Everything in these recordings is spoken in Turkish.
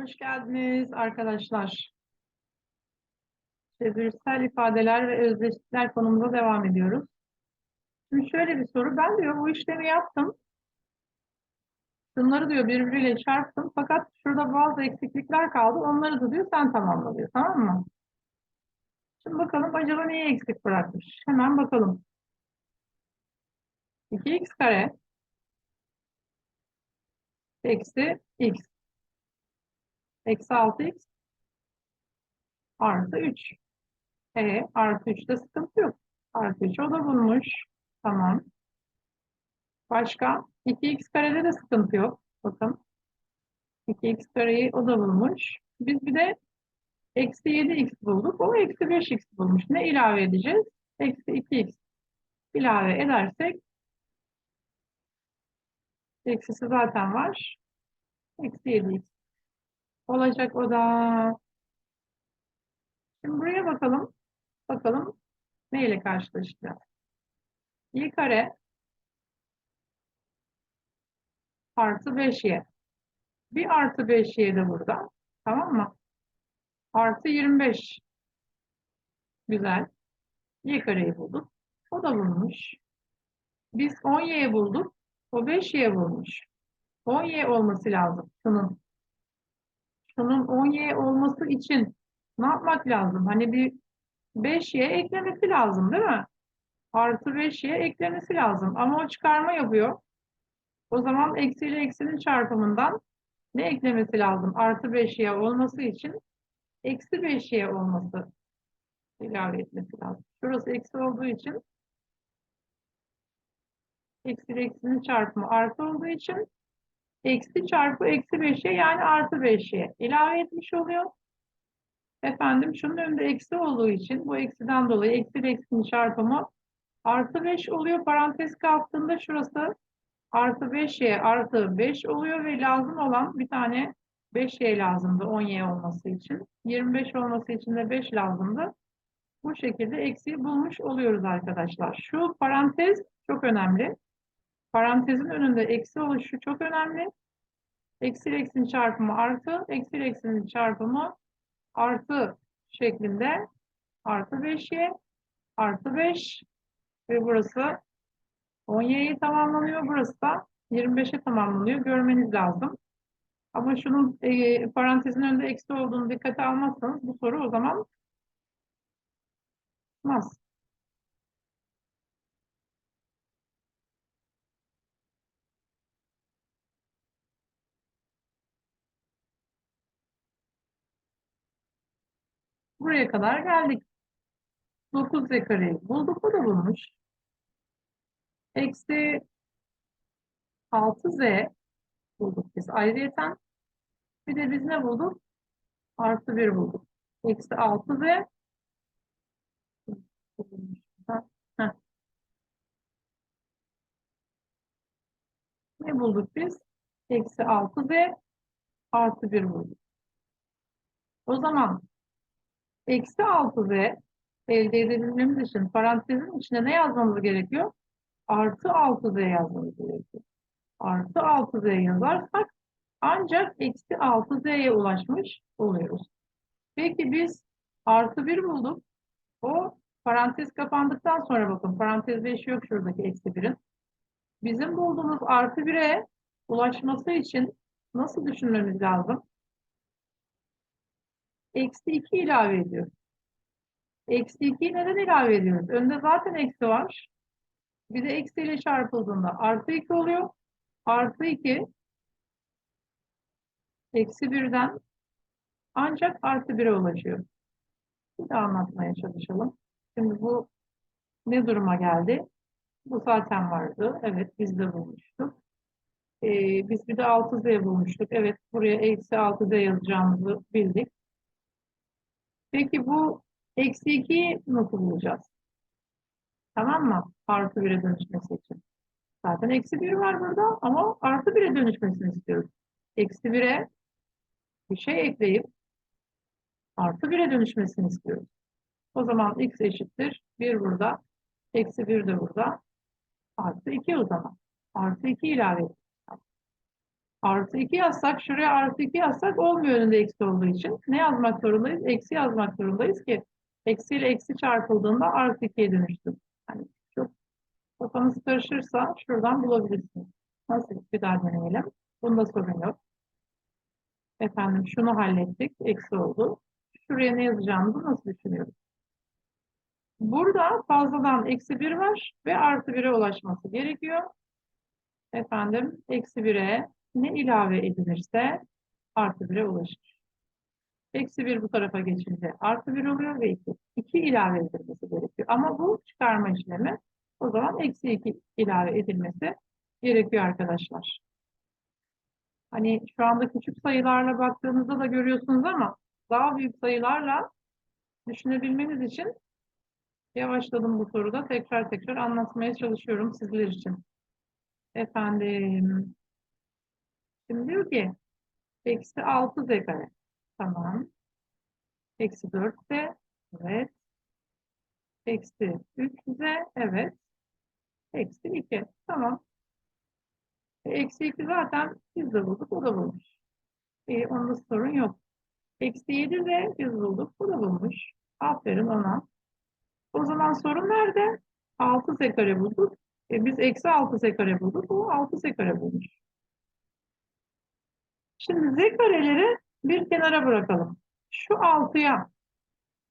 Hoş geldiniz arkadaşlar. Çevirsel ifadeler ve özdeşlikler konumunda devam ediyoruz. Şimdi şöyle bir soru. Ben diyor bu işlemi yaptım. Şunları diyor birbiriyle çarptım. Fakat şurada bazı eksiklikler kaldı. Onları da diyor sen tamamla diyor. Tamam mı? Şimdi bakalım acaba neyi eksik bırakmış? Hemen bakalım. 2x kare eksi x eksi 6x artı 3. E artı 3'te sıkıntı yok. Artı 3 o da bulmuş. Tamam. Başka? 2x karede de sıkıntı yok. Bakın. 2x kareyi o da bulmuş. Biz bir de eksi 7x bulduk. O eksi 5x bulmuş. Ne ilave edeceğiz? Eksi 2x ilave edersek eksisi zaten var. Eksi 7x olacak o da. Şimdi buraya bakalım. Bakalım ne ile karşılaşacağız. y kare artı 5y. Bir artı 5y de burada. Tamam mı? Artı 25. Güzel. y kareyi bulduk. O da bulmuş. Biz 10y bulduk. O 5y bulmuş. 10y olması lazım. Şunun. Şunun 10y olması için ne yapmak lazım? Hani bir 5y eklemesi lazım değil mi? Artı 5y eklemesi lazım. Ama o çıkarma yapıyor. O zaman eksi ile eksinin çarpımından ne eklemesi lazım? Artı 5y olması için eksi 5y olması ilave etmesi lazım. Şurası eksi olduğu için eksi eksinin çarpımı artı olduğu için eksi çarpı eksi 5y yani artı 5y ilave etmiş oluyor. Efendim şunun önünde eksi olduğu için bu eksiden dolayı eksi eksinin çarpımı artı 5 oluyor. Parantez kalktığında şurası artı 5y artı 5 oluyor ve lazım olan bir tane 5y lazımdı 10y olması için. 25 olması için de 5 lazımdı. Bu şekilde eksiği bulmuş oluyoruz arkadaşlar. Şu parantez çok önemli. Parantezin önünde eksi oluşu çok önemli. Eksi eksinin çarpımı artı, eksi eksinin çarpımı artı şeklinde artı 5y artı 5 ve burası 10y'ye tamamlanıyor. Burası da 25'e tamamlanıyor. Görmeniz lazım. Ama şunun e, parantezin önünde eksi olduğunu dikkate almazsanız bu soru o zaman çıkmaz. Buraya kadar geldik. 9z kareyi bulduk. O da bulmuş. Eksi 6z bulduk biz ayrıyeten. Bir de biz ne bulduk? Artı 1 bulduk. Eksi 6z Heh. Ne bulduk biz? Eksi 6z artı 1 bulduk. O zaman eksi 6z elde edebilmemiz için parantezin içine ne yazmamız gerekiyor? Artı 6z yazmamız gerekiyor. Artı 6z yazarsak ancak eksi 6z'ye ulaşmış oluyoruz. Peki biz artı 1 bulduk. O parantez kapandıktan sonra bakın parantezde işi yok şuradaki eksi 1'in. Bizim bulduğumuz artı 1'e ulaşması için nasıl düşünmemiz lazım? Eksi 2 ilave ediyoruz. Eksi 2'yi neden ilave ediyoruz? Önde zaten eksi var. Bir de eksi ile çarpıldığında artı 2 oluyor. Artı 2 eksi 1'den ancak artı 1'e ulaşıyor. Bir daha anlatmaya çalışalım. Şimdi bu ne duruma geldi? Bu zaten vardı. Evet biz de bulmuştuk. Ee, biz bir de 6z bulmuştuk. Evet buraya eksi 6z yazacağımızı bildik. Peki bu eksi 2'yi nasıl bulacağız? Tamam mı? Artı 1'e dönüşmesi için. Zaten eksi 1 var burada ama artı 1'e dönüşmesini istiyoruz. Eksi 1'e bir şey ekleyip artı 1'e dönüşmesini istiyoruz. O zaman x eşittir 1 burada, eksi 1 de burada, artı 2 o zaman. Artı 2 ilave edeceğiz. Artı 2 yazsak, şuraya artı 2 yazsak olmuyor önünde eksi olduğu için. Ne yazmak zorundayız? Eksi yazmak zorundayız ki eksi ile eksi çarpıldığında artı 2'ye dönüşsün. Yani çok kafanız karışırsa şuradan bulabilirsiniz. Nasıl bir daha deneyelim. Bunda sorun yok. Efendim şunu hallettik. Eksi oldu. Şuraya ne yazacağımızı nasıl düşünüyoruz? Burada fazladan eksi 1 var ve artı 1'e ulaşması gerekiyor. Efendim eksi 1'e ne ilave edilirse artı 1'e ulaşır. Eksi 1 bu tarafa geçince artı 1 oluyor ve 2. 2 ilave edilmesi gerekiyor. Ama bu çıkarma işlemi o zaman eksi 2 ilave edilmesi gerekiyor arkadaşlar. Hani şu anda küçük sayılarla baktığınızda da görüyorsunuz ama daha büyük sayılarla düşünebilmeniz için yavaşladım bu soruda. Tekrar tekrar anlatmaya çalışıyorum sizler için. Efendim. Şimdi diyor ki eksi 6 z. Tamam. Eksi 4 z. Evet. Eksi 3 z. Evet. Eksi 2. Tamam. E, Eksi 2 zaten biz de bulduk. O da bulmuş. E, onda sorun yok. Eksi 7 de biz bulduk. Bu da bulmuş. Aferin ona. O zaman sorun nerede? 6 z kare bulduk. E, biz eksi 6 z kare bulduk. O 6 z kare bulmuş. Şimdi z kareleri bir kenara bırakalım. Şu 6'ya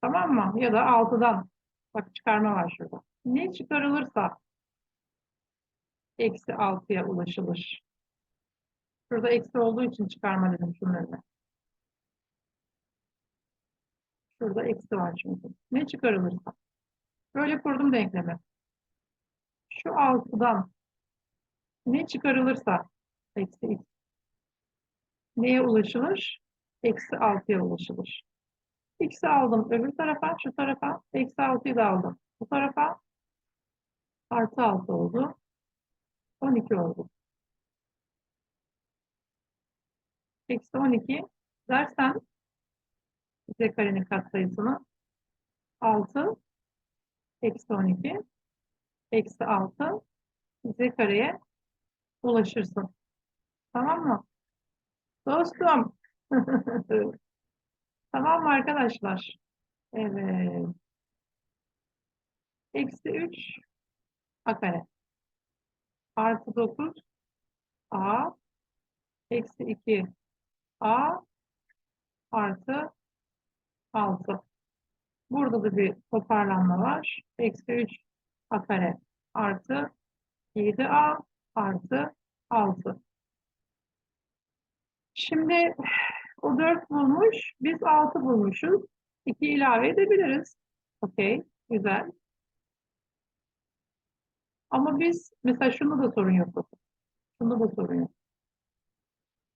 tamam mı? Ya da 6'dan bak çıkarma var şurada. Ne çıkarılırsa eksi 6'ya ulaşılır. Şurada eksi olduğu için çıkarma dedim önüne. Şurada eksi var çünkü. Ne çıkarılırsa. Böyle kurdum denklemi. Şu 6'dan ne çıkarılırsa eksi x. Neye ulaşılır? Eksi 6'ya ulaşılır. X'i aldım öbür tarafa, şu tarafa. Eksi 6'yı da aldım. Bu tarafa artı 6 oldu. 12 oldu. Eksi 12 dersen z karenin katsayısını 6 eksi 12 eksi 6 z kareye ulaşırsın. Tamam mı? Dostum. Tamam mı arkadaşlar? Evet. Eksi 3 a kare. Artı 9 a eksi 2 a artı 6. Burada da bir toparlanma var. Eksi 3 a kare artı 7a artı 6. Şimdi o 4 bulmuş, biz 6 bulmuşuz. 2 ilave edebiliriz. Okey, güzel. Ama biz mesela şunu da sorun yok. Şunu da sorun yok.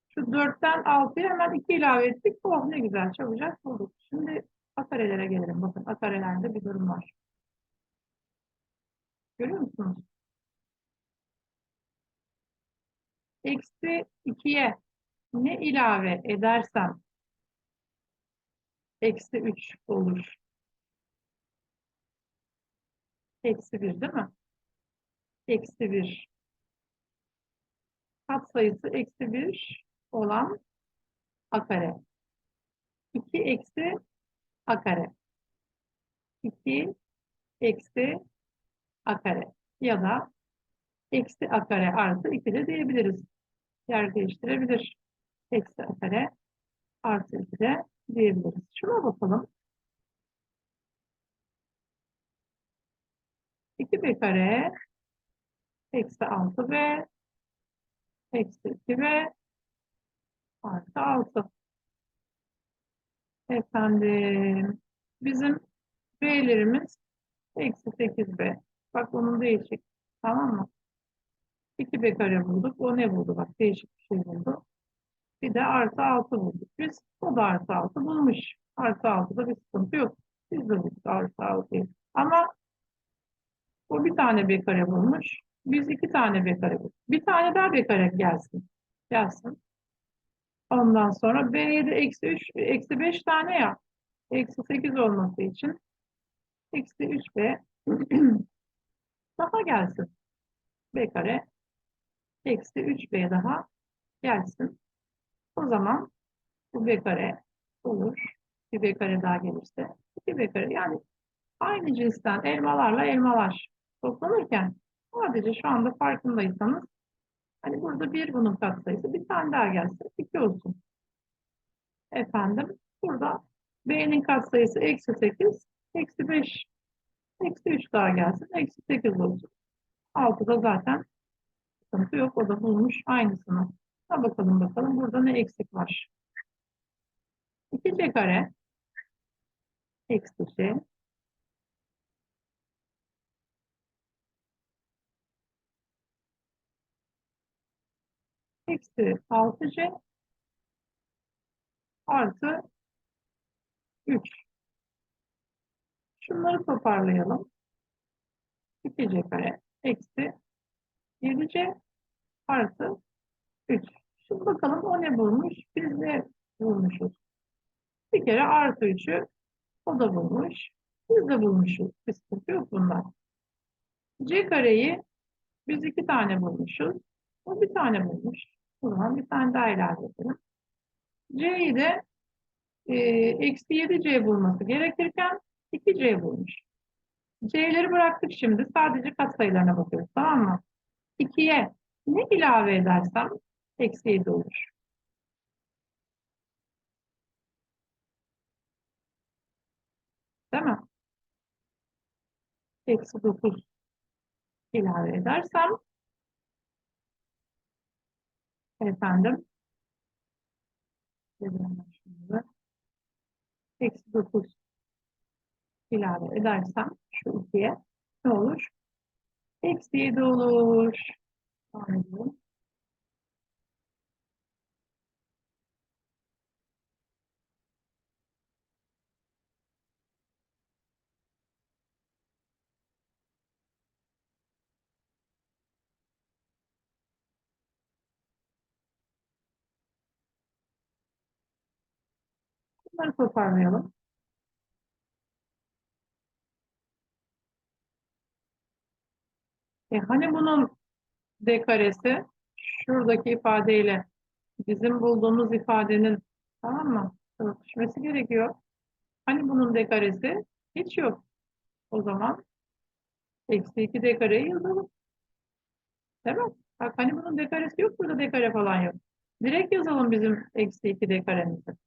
Şu 4'ten 6'ya hemen 2 ilave ettik. Oh ne güzel çabucak bulduk. Şimdi akarelere gelelim. Bakın akarelerde bir durum var. Görüyor musunuz? Eksi 2'ye ne ilave edersem eksi 3 olur. Eksi 1 değil mi? Eksi 1. Katsayısı eksi 1 olan a kare. 2 eksi a kare. 2 eksi a kare. Ya da eksi a kare artı 2 de diyebiliriz. Yer değiştirebilir. Eksi kare artı 2 de diyebiliriz. Şuna bakalım. 2b kare eksi 6b eksi 2b artı 6. Efendim bizim b'lerimiz eksi 8b. Bak onun değişik. Tamam mı? 2b kare bulduk. O ne buldu? Bak değişik bir şey buldu. Bir de artı 6 bulduk biz. O da artı 6 bulmuş. Artı 6'da bir sıkıntı yok. Biz de bulduk artı 6'yı. Ama o bir tane b kare bulmuş. Biz iki tane b kare bulduk. Bir tane daha b kare gelsin. Gelsin. Ondan sonra b'ye de eksi 3, eksi 5 tane ya. Eksi 8 olması için eksi 3b daha gelsin. b kare eksi 3b daha gelsin. O zaman bu b kare olur. Bir b kare daha gelirse 2 b kare. Yani aynı cinsten elmalarla elmalar toplanırken sadece şu anda farkındaysanız hani burada bir bunun katsayısı bir tane daha gelse 2 olsun. Efendim burada b'nin katsayısı eksi 8 eksi 5 eksi 3 daha gelsin eksi 8 olsun. 6'da zaten sıkıntı yok. O da bulmuş aynısını. Ha bakalım bakalım burada ne eksik var. 2c kare eksi c eksi 6c artı 3. Şunları toparlayalım. 2c kare eksi 7c artı 3. Şimdi bakalım o ne bulmuş? Biz ne bulmuşuz? Bir kere artı 3'ü o da bulmuş. Biz de bulmuşuz. Bir sıkıntı yok bundan. C kareyi biz iki tane bulmuşuz. O bir tane bulmuş. O zaman bir tane daha ilave edelim. C'yi de e, eksi 7C bulması gerekirken 2C bulmuş. C'leri bıraktık şimdi. Sadece katsayılarına bakıyoruz. Tamam mı? 2'ye ne ilave edersem eksi 7 olur. Değil mi? Eksi 9 ilave edersem efendim eksi 9 ilave edersem şu ikiye ne olur? Eksi 7 olur. Anladım. Bunları toparlayalım. E hani bunun d karesi şuradaki ifadeyle bizim bulduğumuz ifadenin tamam mı? Örtüşmesi gerekiyor. Hani bunun d karesi hiç yok. O zaman eksi 2 d kareyi yazalım. Değil mi? Bak hani bunun d karesi yok. Burada d kare falan yok. Direkt yazalım bizim eksi 2 d karemizi.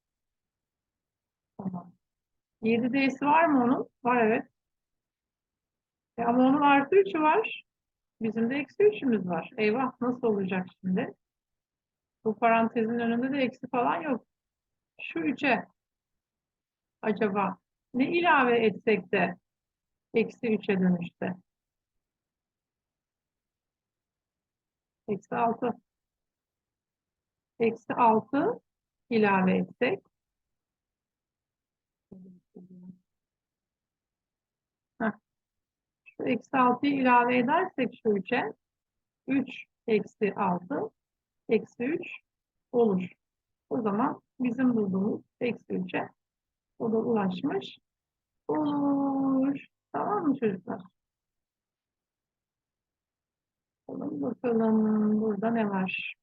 Tamam. 7 d'si var mı onun? Var evet. E ama onun artı 3'ü var. Bizim de eksi 3'ümüz var. Eyvah nasıl olacak şimdi? Bu parantezin önünde de eksi falan yok. Şu 3'e acaba ne ilave etsek de eksi 3'e dönüşte? Eksi 6. Eksi 6 ilave etsek. Heh. Şu eksi 6'yı ilave edersek şu 3'e 3 eksi 6 eksi 3 olur. O zaman bizim bulduğumuz eksi 3'e o da ulaşmış olur. Tamam mı çocuklar? Bakalım, burada ne var?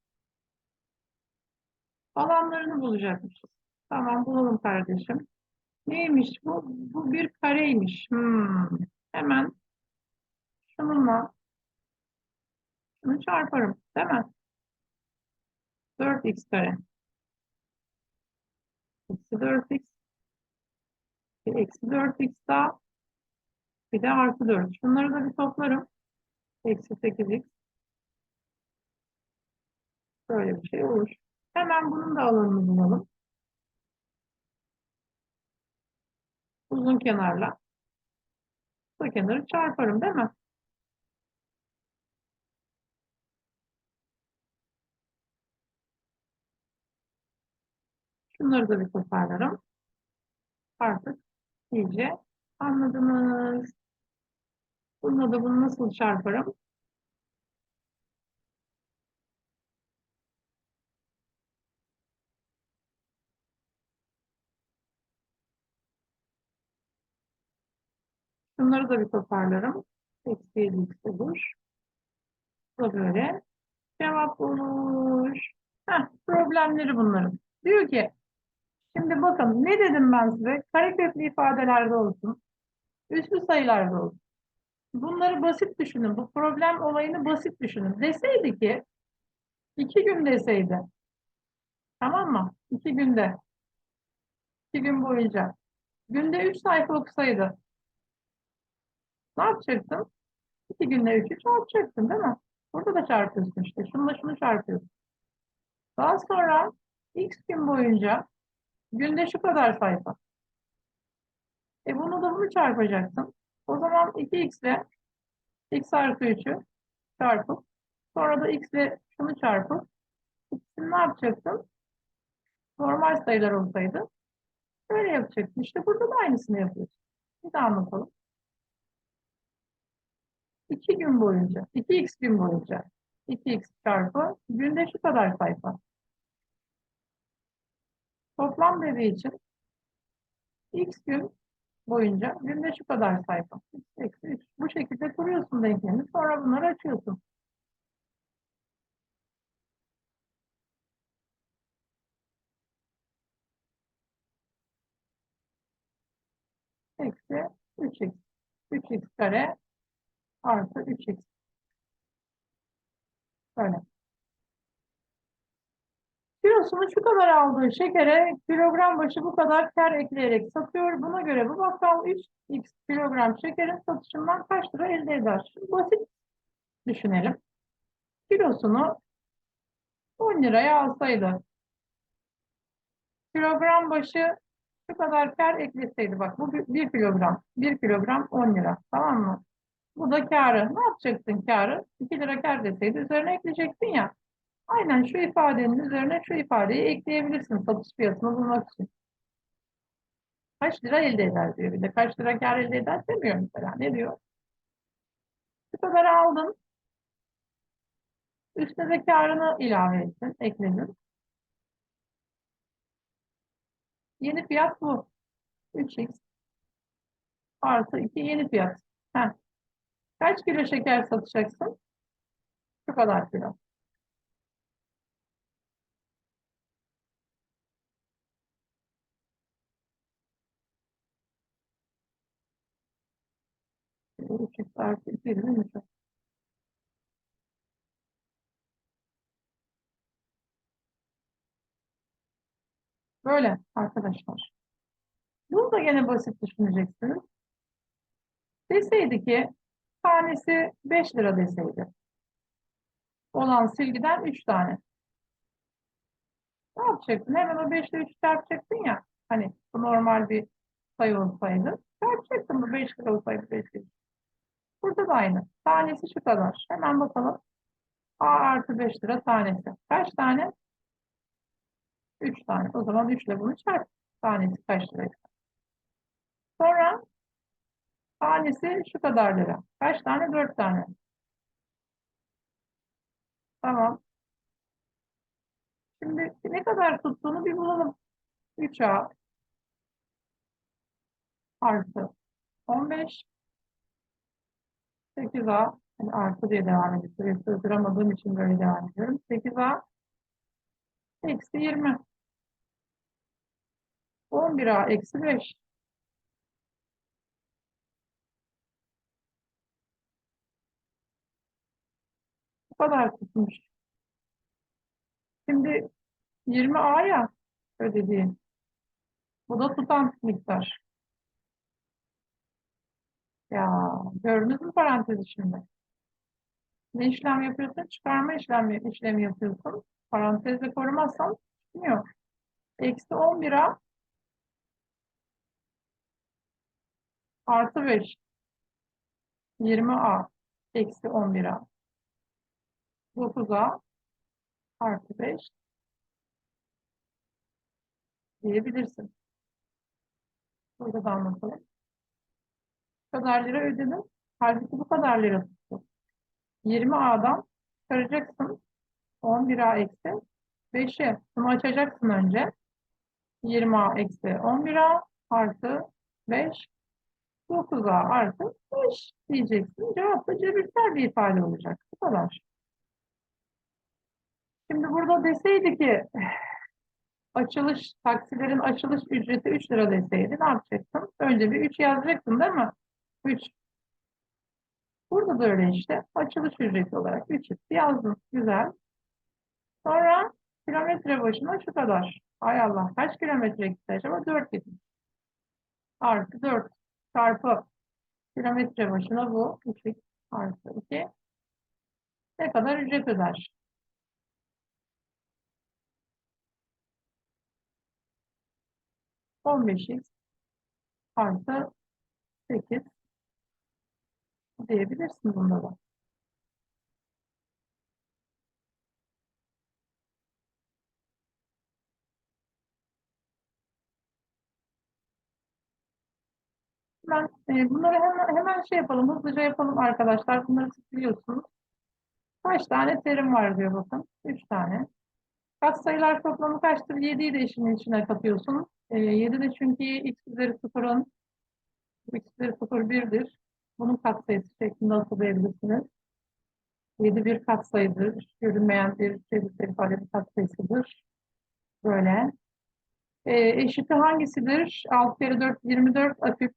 Alanlarını bulacakmışız. Tamam bulalım kardeşim. Neymiş bu? Bu bir kareymiş. Hmm. Hemen şununla şunu çarparım. Değil mi? 4x kare. Eksi 4x. Bir eksi 4x daha. Bir de artı 4. Şunları da bir toplarım. Eksi 8x. Böyle bir şey olur. Hemen bunun da alanını bulalım. Uzun kenarla. Bu kenarı çarparım değil mi? Şunları da bir toparlarım. Artık iyice anladınız. Bununla da bunu nasıl çarparım? Şunları da bir toparlarım. Eksi 7 olur. Bu da böyle. Cevap olur. Heh, problemleri bunların. Diyor ki şimdi bakın ne dedim ben size? Kareköklü ifadelerde olsun. Üslü sayılarda olsun. Bunları basit düşünün. Bu problem olayını basit düşünün. Deseydi ki iki gün deseydi. Tamam mı? İki günde. İki gün boyunca. Günde üç sayfa okusaydı. Ne yapacaksın? İki günde üçü çarpacaksın değil mi? Burada da çarpıyorsun işte. Şununla şunu çarpıyorsun. Daha sonra x gün boyunca günde şu kadar sayfa. E bunu da bunu çarpacaksın. O zaman 2x ile x artı 3'ü çarpıp sonra da x ile şunu çarpıp ikisini ne yapacaksın? Normal sayılar olsaydı böyle yapacaksın. İşte burada da aynısını yapıyorsun. Bir daha anlatalım. 2 gün boyunca, 2x gün boyunca 2x çarpı günde şu kadar sayfa. Toplam dediği için x gün boyunca günde şu kadar sayfa. X eksi 3. Bu şekilde kuruyorsun denklemi. Sonra bunları açıyorsun. Eksi 3x. 3x kare artı 3x. Böyle. Kilosunu şu kadar aldığı şekere kilogram başı bu kadar kar ekleyerek satıyor. Buna göre bu bakkal 3x kilogram şekerin satışından kaç lira elde eder? Şimdi basit düşünelim. Kilosunu 10 liraya alsaydı kilogram başı şu kadar kar ekleseydi bak bu 1 kilogram 1 kilogram 10 lira tamam mı? Bu da karı. Ne yapacaksın karı? 2 lira kar deseydi üzerine ekleyeceksin ya. Aynen şu ifadenin üzerine şu ifadeyi ekleyebilirsin satış fiyatını bulmak için. Kaç lira elde eder diyor bir de. Kaç lira kar elde eder demiyor mesela. Ne diyor? Bu kadar aldın. Üstüne de karını ilave ettin, ekledin. Yeni fiyat bu. 3x artı 2 yeni fiyat. Heh. Kaç kilo şeker satacaksın? Şu kadar kilo. X artı iki değil mi? Böyle arkadaşlar. Bunu da gene basit düşüneceksiniz. Deseydi ki tanesi 5 lira deseydi. Olan silgiden 3 tane. Ne yapacaksın? Hemen o 5 ile 3 çarpacaksın ya. Hani bu normal bir sayı olsaydı. Çarpacaksın bu 5 lira olsaydı 5 lira. Burada da aynı. Tanesi şu kadar. Hemen bakalım. A artı 5 lira tanesi. Kaç tane? 3 tane. O zaman 3 ile bunu çarp. Tanesi kaç lira? Sonra tanesi şu kadar lira. Kaç tane? 4 tane. Tamam. Şimdi ne kadar tuttuğunu bir bulalım. 3A artı 15 8A yani artı diye devam ediyor. Süreyi sığdıramadığım için böyle devam ediyorum. 8A eksi 20 11A eksi 5 Bu kadar tutmuş. Şimdi 20A ya ödediğim. Bu da tutan miktar. Ya gördünüz mü parantezi şimdi? Ne işlem yapıyorsun? Çıkarma işlemi, işlemi yapıyorsun. Parantezle korumazsan çıkmıyor. Eksi 11'a artı 5. 20A eksi 11A. 9A artı 5 diyebilirsin. Burada da anlatalım. Kadar lira ödedim. Halbuki bu kadar lira tuttu. 20A'dan çıkaracaksın. 11A eksi 5'i. Bunu açacaksın önce. 20A eksi 11A artı 5 9A artı 5 diyeceksin. Cevap da cebirsel bir ifade olacak. Bu kadar. Şimdi burada deseydi ki açılış, taksilerin açılış ücreti 3 lira deseydi ne yapacaksın? Önce bir 3 yazacaksın değil mi? 3. Burada da öyle işte. Açılış ücreti olarak 3 yazdın. Güzel. Sonra kilometre başına şu kadar. Ay Allah kaç kilometre gitti acaba? 4 gitti. Artı 4 çarpı kilometre başına bu 3 artı 2. Ne kadar ücret öder? On beş artı sekiz diyebilirsin bunda da. Ben e, bunları hemen, hemen şey yapalım, hızlıca yapalım arkadaşlar. Bunları siz biliyorsunuz. Kaç tane terim var diyor bakın. Üç tane. Katsayılar toplamı kaçtır? 7'yi de işin içine katıyorsun. E, 7 de çünkü x üzeri 0'ın x üzeri 0 1'dir. Bunun katsayısı şeklinde hatırlayabilirsiniz. 7 bir katsayıdır. Görünmeyen bir çevresi ifade bir katsayısıdır. Böyle. E, eşiti hangisidir? 6 kere 4 24 aküp.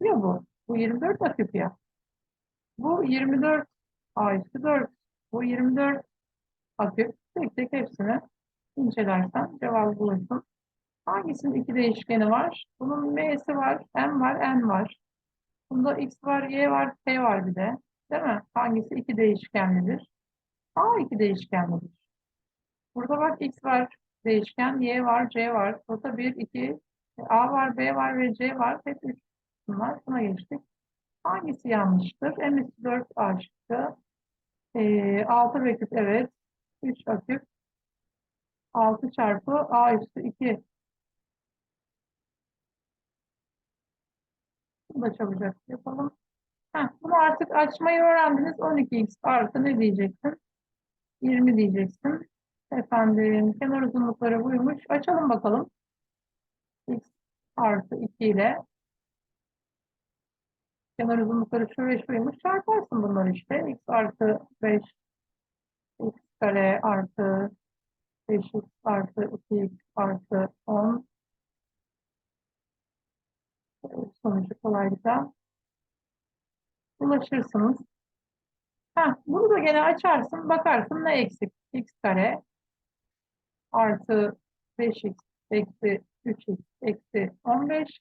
Ya bu. Bu 24 aküp ya. Bu 24 a üstü 4. Bu 24 aküp. Tek tek hepsini incelersen cevabı bulursun. Hangisinin iki değişkeni var? Bunun m'si var, m var, n var. Bunda x var, y var, t var bir de. Değil mi? Hangisi iki değişkenlidir? A iki değişkenlidir. Burada bak x var değişken, y var, c var. Burada 1, 2, a var, b var ve c var. Hep 3 bunlar. Buna geçtik. Hangisi yanlıştır? M üstü 4 A şıkkı. E, 6 reküp evet. 3 aküp. 6 çarpı A üstü 2. Çabucak yapalım. Heh, bunu artık açmayı öğrendiniz. 12x artı ne diyeceksin? 20 diyeceksin. Efendim kenar uzunlukları buymuş. Açalım bakalım. x artı 2 ile kenar uzunlukları şu ve şuymuş. Çarparsın bunları işte. x artı 5 x kare artı 5x artı 2x artı 10 sonucu kolaylıkla ulaşırsınız. Heh, bunu da gene açarsın. Bakarsın ne eksik? x kare artı 5x eksi 3x eksi 15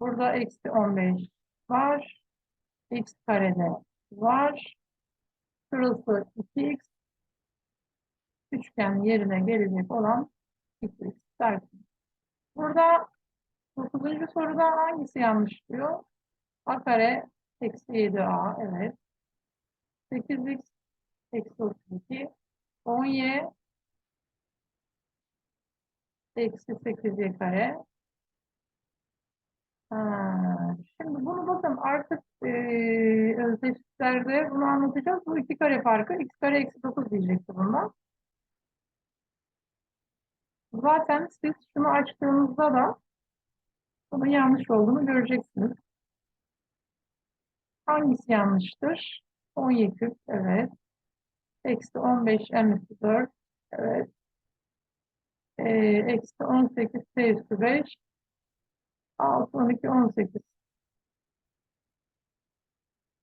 burada eksi 15 var. x karede var. Şurası 2x. Üçgen yerine gelecek olan 2x dersin. Burada 9. soruda hangisi yanlış diyor? a kare eksi 7a evet. 8x eksi 32 10y eksi 8y kare Ha, şimdi bunu bakın artık e, özdeşliklerde bunu anlatacağız. Bu iki kare farkı x kare eksi 9 diyecekti bundan. Zaten siz şunu açtığınızda da bunun yanlış olduğunu göreceksiniz. Hangisi yanlıştır? 10 küp, evet. Eksi 15 m üstü 4, evet. E, eksi 18 t üstü 5, 6, 12, 18.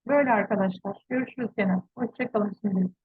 Böyle arkadaşlar. Görüşürüz gene. Hoşçakalın şimdi.